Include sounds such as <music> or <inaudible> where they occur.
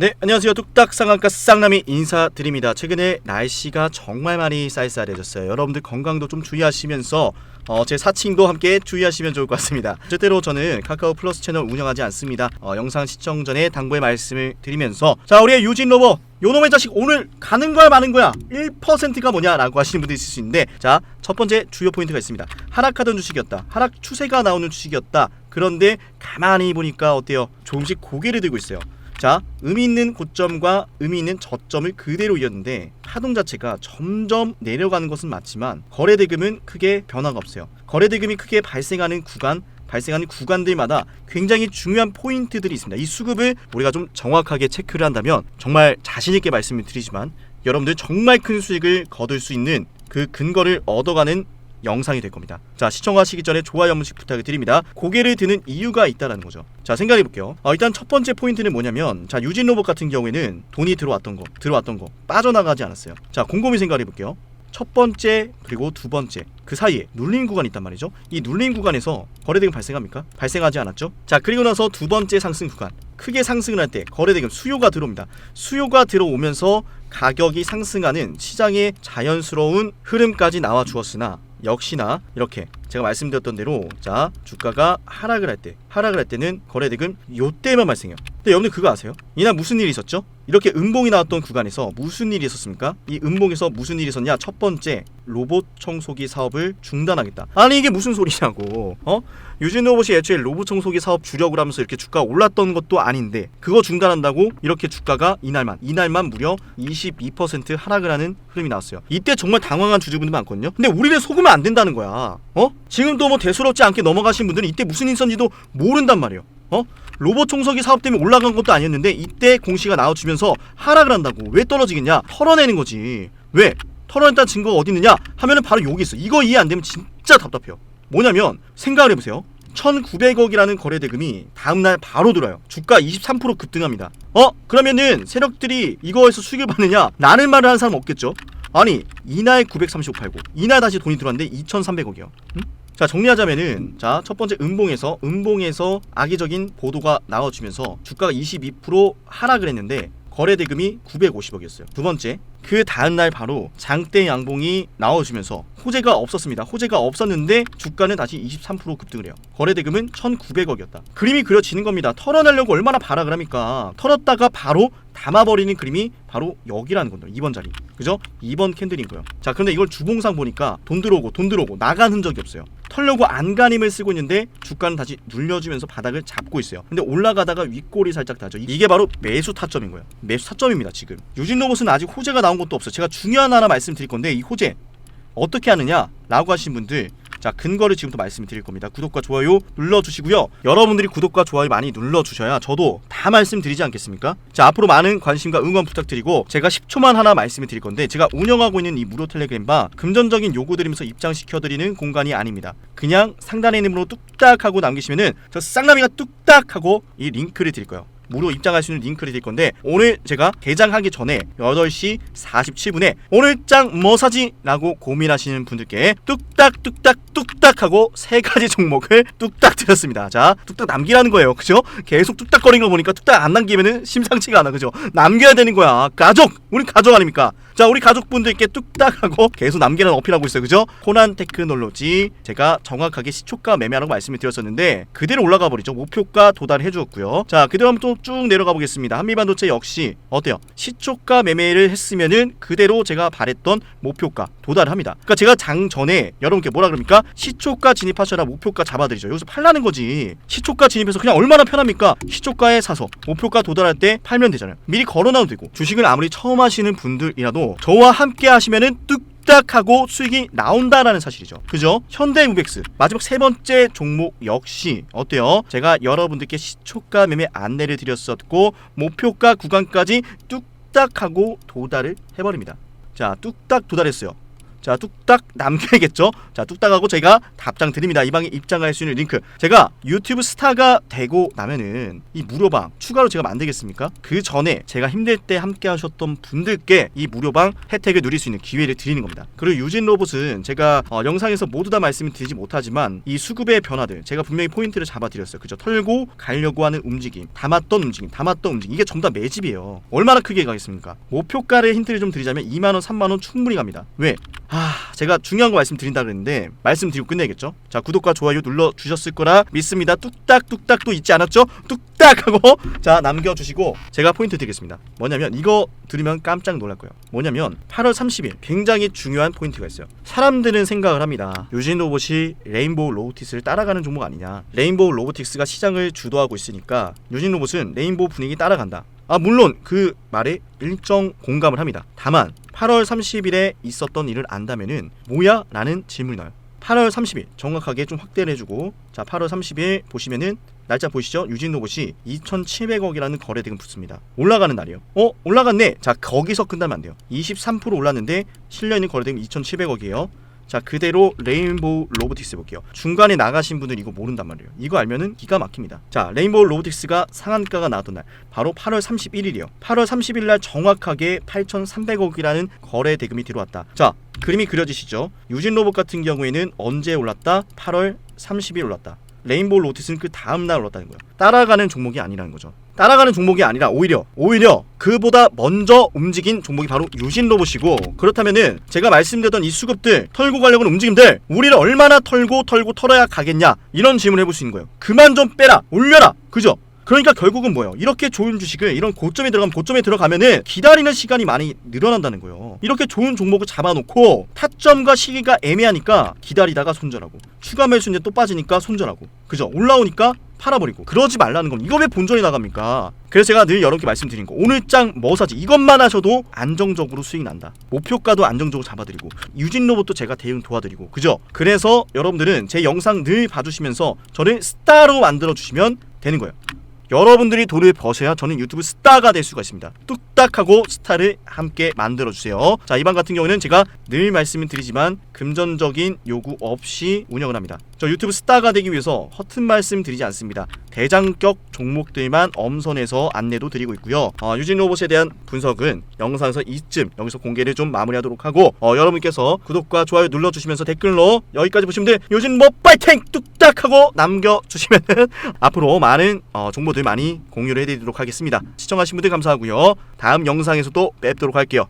네, 안녕하세요. 뚝딱 상한가 쌍남이 인사드립니다. 최근에 날씨가 정말 많이 쌀쌀해졌어요. 여러분들 건강도 좀 주의하시면서 어, 제 사칭도 함께 주의하시면 좋을 것 같습니다. 절대로 저는 카카오 플러스 채널 운영하지 않습니다. 어, 영상 시청 전에 당부의 말씀을 드리면서 자, 우리의 유진 로버 요놈의 자식 오늘 가는 거야 마는 거야 1%가 뭐냐라고 하시는 분들이 있을 수 있는데 자 첫 번째 주요 포인트가 있습니다 하락하던 주식이었다 하락 추세가 나오는 주식이었다 그런데 가만히 보니까 어때요 조금씩 고개를 들고 있어요 자, 의미 있는 고점과 의미 있는 저점을 그대로 이었는데 파동 자체가 점점 내려가는 것은 맞지만 거래 대금은 크게 변화가 없어요. 거래 대금이 크게 발생하는 구간 발생하는 구간들마다 굉장히 중요한 포인트들이 있습니다. 이 수급을 우리가 좀 정확하게 체크를 한다면 정말 자신 있게 말씀을 드리지만 여러분들 정말 큰 수익을 거둘 수 있는 그 근거를 얻어가는 영상이 될 겁니다. 자, 시청하시기 전에 좋아요 한 번씩 부탁을 드립니다. 고개를 드는 이유가 있다라는 거죠. 자, 생각해 볼게요. 어, 일단 첫 번째 포인트는 뭐냐면 자, 유진 로봇 같은 경우에는 돈이 들어왔던 거, 들어왔던 거 빠져나가지 않았어요. 자, 곰곰이 생각해 볼게요. 첫 번째 그리고 두 번째 그 사이에 눌림 구간이 있단 말이죠. 이 눌림 구간에서 거래대금 발생합니까? 발생하지 않았죠. 자 그리고 나서 두 번째 상승 구간 크게 상승을 할 때 거래대금 수요가 들어옵니다. 수요가 들어오면서 가격이 상승하는 시장의 자연스러운 흐름까지 나와 주었으나 역시나 이렇게 제가 말씀드렸던 대로 자 주가가 하락을 할 때 하락을 할 때는 거래대금 요때만 발생해요. 근데 여러분들 그거 아세요? 이날 무슨 일이 있었죠? 이렇게 음봉이 나왔던 구간에서 무슨 일이 있었습니까? 이 음봉에서 무슨 일이 있었냐? 첫 번째 로봇 청소기 사업을 중단하겠다. 아니 이게 무슨 소리냐고? 어? 유진 로봇이 애초에 로봇 청소기 사업 주력을 하면서 이렇게 주가가 올랐던 것도 아닌데 그거 중단한다고 이렇게 주가가 이날만 이날만 무려 22% 하락을 하는 흐름이 나왔어요. 이때 정말 당황한 주주분들 많거든요. 근데 우리를 속으면 안 된다는 거야. 어? 지금도 뭐 대수롭지 않게 넘어가신 분들은 이때 무슨 일 있었는지도 모른단 말이에요. 어? 로봇 청소기 사업 때문에 올라간 것도 아니었는데 이때 공시가 나와주면서 하락을 한다고 왜 떨어지겠냐? 털어내는 거지. 왜? 털어냈다는 증거가 어디 있느냐? 하면은 바로 여기 있어. 이거 이해 안 되면 진짜 답답해요. 뭐냐면 생각을 해보세요. 1,900억이라는 거래 대금이 다음날 바로 들어요. 주가 23% 급등합니다. 어? 그러면은 세력들이 이거에서 수익을 받느냐? 라는 말을 하는 사람 없겠죠? 아니 이날 935 팔고 이날 다시 돈이 들어왔는데 2,300억이요. 응? 자 정리하자면은 자 첫 번째 음봉에서 음봉에서 악의적인 보도가 나와주면서 주가가 22% 하락을 했는데 거래 대금이 950억이었어요. 두 번째 그 다음 날 바로 장대 양봉이 나와주면서 호재가 없었습니다. 호재가 없었는데 주가는 다시 23% 급등을 해요. 거래 대금은 1,900억이었다. 그림이 그려지는 겁니다. 털어내려고 얼마나 발악을 합니까? 털었다가 바로 담아버리는 그림이 바로 여기라는 건데 2번 자리 그죠? 2번 캔들인 거예요 자 그런데 이걸 주봉상 보니까 돈 들어오고 돈 들어오고 나간 흔적이 없어요 털려고 안간힘을 쓰고 있는데 주가는 다시 눌려주면서 바닥을 잡고 있어요. 근데 올라가다가 윗골이 살짝 나죠 이게 바로 매수 타점인 거예요. 매수 타점입니다 지금. 유진 로봇은 아직 호재가 나온 것도 없어요. 제가 중요한 하나 말씀드릴 건데 이 호재 어떻게 하느냐 라고 하신 분들 자 근거를 지금부터 말씀드릴 겁니다. 구독과 좋아요 눌러주시고요. 여러분들이 구독과 좋아요 많이 눌러주셔야 저도 다 말씀드리지 않겠습니까? 자 앞으로 많은 관심과 응원 부탁드리고 제가 10초만 하나 말씀을 드릴 건데 제가 운영하고 있는 이 무료 텔레그램바 금전적인 요구 드리면서 입장시켜드리는 공간이 아닙니다. 그냥 상단에 있는 번호 뚝딱 하고 남기시면은 저 쌍남이가 뚝딱 하고 이 링크를 드릴 거예요 무료 입장할 수 있는 링크를 드릴 건데 오늘 제가 개장하기 전에 8시 47분에 오늘 장 뭐 사지? 라고 고민하시는 분들께 뚝딱 뚝딱 뚝딱 하고 세 가지 종목을 뚝딱 드렸습니다. 자, 뚝딱 남기라는 거예요. 그죠? 계속 뚝딱거리는 거 보니까 뚝딱 안 남기면은 심상치가 않아. 그죠? 남겨야 되는 거야. 가족! 우리 가족 아닙니까? 자, 우리 가족분들께 뚝딱 하고 계속 남기라는 어필하고 있어요. 그죠? 호난 테크놀로지 제가 정확하게 시초가 매매하라고 말씀을 드렸었는데 그대로 올라가 버리죠. 목표가 도달해 주었고요. 자, 그대로 한번 또쭉 내려가 보겠습니다. 한미반도체 역시 어때요? 시초가 매매를 했으면은 그대로 제가 바랬던 목표가 도달을 합니다. 그러니까 제가 장 전에 여러분께 뭐라 그럽니까? 시초가 진입하셔라 목표가 잡아드리죠. 여기서 팔라는 거지. 시초가 진입해서 그냥 얼마나 편합니까? 시초가에 사서 목표가 도달할 때 팔면 되잖아요. 미리 걸어놔도 되고 주식을 아무리 처음 하시는 분들이라도 저와 함께 하시면은 뚝 뚝딱하고 수익이 나온다라는 사실이죠. 그죠? 현대무백스 마지막 세 번째 종목 역시 어때요? 제가 여러분들께 시초가 매매 안내를 드렸었고 목표가 구간까지 뚝딱하고 도달을 해버립니다. 자, 뚝딱 도달했어요. 자 뚝딱 남겨야겠죠. 자 뚝딱하고 제가 답장 드립니다. 이 방에 입장할 수 있는 링크. 제가 유튜브 스타가 되고 나면은 이 무료방 추가로 제가 만들겠습니까? 그 전에 제가 힘들 때 함께 하셨던 분들께 이 무료방 혜택을 누릴 수 있는 기회를 드리는 겁니다. 그리고 유진 로봇은 제가 어, 영상에서 모두 다 말씀을 드리지 못하지만 이 수급의 변화들 제가 분명히 포인트를 잡아드렸어요. 그죠? 털고 가려고 하는 움직임, 담았던 움직임, 담았던 움직임 이게 전부 다 매집이에요. 얼마나 크게 가겠습니까? 목표가를 힌트를 좀 드리자면 2만 원, 3만 원 충분히 갑니다. 왜? 아, 제가 중요한 거 말씀드린다 그랬는데 말씀드리고 끝내겠죠. 자, 구독과 좋아요 눌러 주셨을 거라 믿습니다. 뚝딱 뚝딱 또 잊지 않았죠? 뚝딱 하고 <laughs> 자 남겨 주시고 제가 포인트 드리겠습니다. 뭐냐면 이거 들으면 깜짝 놀랄 거예요. 뭐냐면 8월 30일 굉장히 중요한 포인트가 있어요. 사람들은 생각을 합니다. 유진 로봇이 레인보우 로보틱스를 따라가는 종목 아니냐. 레인보우 로보틱스가 시장을 주도하고 있으니까 유진 로봇은 레인보우 분위기 따라간다. 아 물론 그 말에 일정 공감을 합니다. 다만 8월 30일에 있었던 일을 안다면은 뭐야? 라는 질문이 나요. 8월 30일 정확하게 좀 확대를 해주고 자 8월 30일 보시면은 날짜 보이시죠? 유진 로봇이 2,700억이라는 거래 대금 붙습니다. 올라가는 날이에요. 어? 올라갔네. 자 거기서 끝나면 안 돼요. 23% 올랐는데 실려 있는 거래 대금 2,700억이에요. 자 그대로 레인보우 로보틱스 볼게요. 중간에 나가신 분들 이거 모른단 말이에요. 이거 알면은 기가 막힙니다. 자 레인보우 로보틱스가 상한가가 나왔던 날 바로 8월 31일이요. 8월 30일 날 정확하게 8,300억이라는 거래 대금이 들어왔다. 자 그림이 그려지시죠? 유진 로봇 같은 경우에는 언제 올랐다? 8월 30일 올랐다. 레인보우 로보틱스는 그 다음 날 올랐다는 거예요. 따라가는 종목이 아니라는 거죠. 따라가는 종목이 아니라 오히려 오히려 그보다 먼저 움직인 종목이 바로 유진 로봇이고 그렇다면은 제가 말씀드렸던 이 수급들 털고 가려고 하는 움직임들 우리를 얼마나 털고 털고 털어야 가겠냐 이런 질문을 해볼 수 있는 거예요 그만 좀 빼라 올려라 그죠 그러니까 결국은 뭐예요? 이렇게 좋은 주식을 이런 고점에 들어가면 고점에 들어가면은 기다리는 시간이 많이 늘어난다는 거예요. 이렇게 좋은 종목을 잡아놓고 타점과 시기가 애매하니까 기다리다가 손절하고 추가 매수인데 또 빠지니까 손절하고 그죠? 올라오니까 팔아버리고 그러지 말라는 겁니다. 이거 왜 본전이 나갑니까? 그래서 제가 늘 여러분께 말씀드린 거 오늘 장 뭐 사지 이것만 하셔도 안정적으로 수익 난다. 목표가도 안정적으로 잡아드리고 유진 로봇도 제가 대응 도와드리고 그죠? 그래서 여러분들은 제 영상 늘 봐주시면서 저를 스타로 만들어 주시면 되는 거예요. 여러분들이 돈을 버셔야 저는 유튜브 스타가 될 수가 있습니다. 뚝딱하고 스타를 함께 만들어 주세요. 자 이번 같은 경우는 제가 늘 말씀을 드리지만 금전적인 요구 없이 운영을 합니다. 저 유튜브 스타가 되기 위해서 허튼 말씀 드리지 않습니다. 대장격 종목들만 엄선해서 안내도 드리고 있고요. 어, 유진 로봇에 대한 분석은 영상에서 이쯤 여기서 공개를 좀 마무리하도록 하고 어, 여러분께서 구독과 좋아요 눌러주시면서 댓글로 여기까지 보시면 돼. 유진 뭐 파이팅 뚝딱하고 남겨주시면 <laughs> 앞으로 많은 어, 정보들 많이 공유를 해드리도록 하겠습니다. 시청하신 분들 감사하고요. 다음 영상에서도 뵙도록 할게요.